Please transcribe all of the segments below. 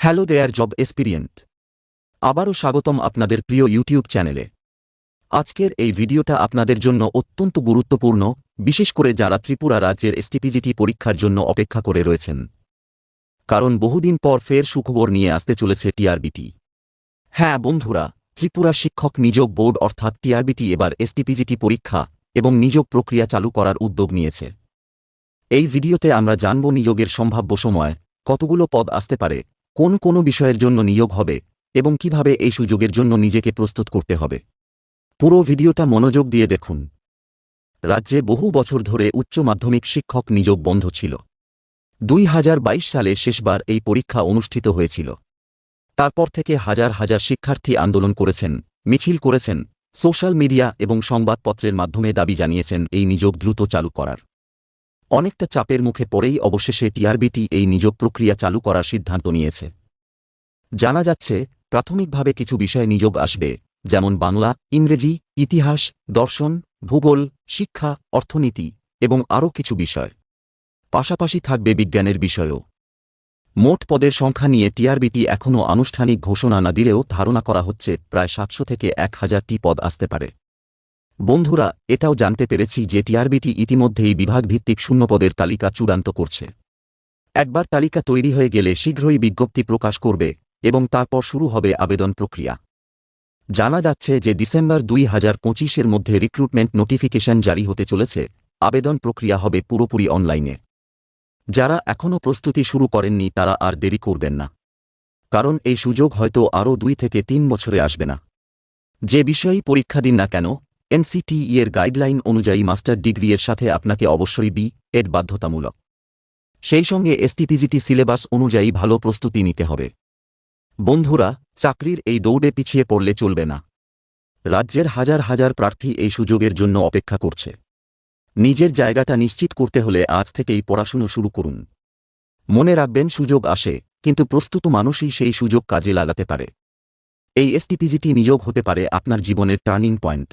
Hello দেয়ার job এক্সপিরিয়েন্ট। আবারও স্বাগতম আপনাদের প্রিয় ইউটিউব চ্যানেলে। আজকের এই ভিডিওটা আপনাদের জন্য অত্যন্ত গুরুত্বপূর্ণ, বিশেষ করে যারা ত্রিপুরা রাজ্যের এসটিপিজিটি পরীক্ষার জন্য অপেক্ষা করে রয়েছেন। কারণ বহুদিন পর ফের সুখবর নিয়ে আসতে চলেছে টিআরবিটি। হ্যাঁ বন্ধুরা, ত্রিপুরা শিক্ষক নিযোগ বোর্ড অর্থাৎ টিআরবিটি এবার এসটিপিজিটি পরীক্ষা এবং নিযোগ প্রক্রিয়া চালু করার উদ্যোগ নিয়েছে। এই ভিডিওতে আমরা জানব নিয়োগের সম্ভাব্য সময়, কতগুলো পদ আসতে পারে কোন কোন বিষয়ের জন্য নিয়োগ হবে এবং কীভাবে এই সুযোগের জন্য নিজেকে প্রস্তুত করতে হবে। পুরো ভিডিওটা মনোযোগ দিয়ে দেখুন। রাজ্যে বহু বছর ধরে উচ্চ মাধ্যমিক শিক্ষক নিয়োগ বন্ধ ছিল। দুই হাজার বাইশ সালে শেষবার এই পরীক্ষা অনুষ্ঠিত হয়েছিল। তারপর থেকে হাজার হাজার শিক্ষার্থী আন্দোলন করেছেন, মিছিল করেছেন, সোশ্যাল মিডিয়া এবং সংবাদপত্রের মাধ্যমে দাবি জানিয়েছেন এই নিয়োগ দ্রুত চালু করার। অনেকটা চাপের মুখে পড়েই অবশেষে টিআরবিটি এই নিয়োগ প্রক্রিয়া চালু করার সিদ্ধান্ত নিয়েছে। জানা যাচ্ছে, প্রাথমিকভাবে কিছু বিষয় নিয়োগ আসবে, যেমন বাংলা, ইংরেজি, ইতিহাস, দর্শন, ভূগোল, শিক্ষা, অর্থনীতি এবং আরও কিছু বিষয়। পাশাপাশি থাকবে বিজ্ঞানের বিষয়ও। মোট পদের সংখ্যা নিয়ে টিআরবিটি এখনও আনুষ্ঠানিক ঘোষণা না দিলেও ধারণা করা হচ্ছে, প্রায় সাতশো থেকে এক হাজারটি পদ আসতে পারে। বন্ধুরা, এটাও জানতে পেরেছি যে টিআরবিটি ইতিমধ্যেই বিভাগভিত্তিক শূন্যপদের তালিকা চূড়ান্ত করছে। একবার তালিকা তৈরি হয়ে গেলে শীঘ্রই বিজ্ঞপ্তি প্রকাশ করবে এবং তারপর শুরু হবে আবেদন প্রক্রিয়া। জানা যাচ্ছে যে ডিসেম্বর দুই হাজার পঁচিশের মধ্যে রিক্রুটমেন্ট নোটিফিকেশন জারি হতে চলেছে। আবেদন প্রক্রিয়া হবে পুরোপুরি অনলাইনে। যারা এখনও প্রস্তুতি শুরু করেননি, তারা আর দেরি করবেন না। কারণ এই সুযোগ হয়তো আরও দুই থেকে তিন বছরে আসবে না। যে বিষয়েই পরীক্ষা দিন না কেন এনসিটিই এর গাইডলাইন অনুযায়ী মাস্টার ডিগ্রি সাথে আপনাকে অবশ্যই বি এড বাধ্যতামূলক। সেই সঙ্গে এসটিপিজিটি সিলেবাস অনুযায়ী ভালো প্রস্তুতি নিতে হবে। বন্ধুরা, চাকরির এই দৌড়ে পিছিয়ে পড়লে চলবে না। রাজ্যের হাজার হাজার প্রার্থী এই সুযোগের জন্য অপেক্ষা করছে। নিজের জায়গাটা নিশ্চিত করতে হলে আজ থেকেই পড়াশুনো শুরু করুন। মনে রাখবেন, সুযোগ আসে, কিন্তু প্রস্তুত মানুষই সেই সুযোগ কাজে লাগাতে পারে। এই এসটিপিজিটি নিয়োগ হতে পারে আপনার জীবনের টার্নিং পয়েন্ট।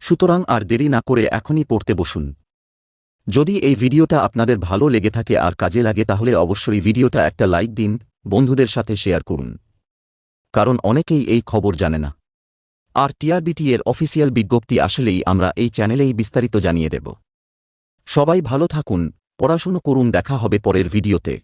সুতরাং আর দেরি না করে এখনই পড়তে বসুন। যদি এই ভিডিওটা আপনাদের ভালো লেগে থাকে আর কাজে লাগে তাহলে অবশ্যই ভিডিওটা একটা লাইক দিন, বন্ধুদের সাথে শেয়ার করুন। কারণ অনেকেই এই খবর জানে না। আর টিআরবিটি এর অফিসিয়াল বিজ্ঞপ্তি আসলেই আমরা এই চ্যানেলেই বিস্তারিত জানিয়ে দেব। সবাই ভালো থাকুন, পড়াশুনো করুন, দেখা হবে পরের ভিডিওতে।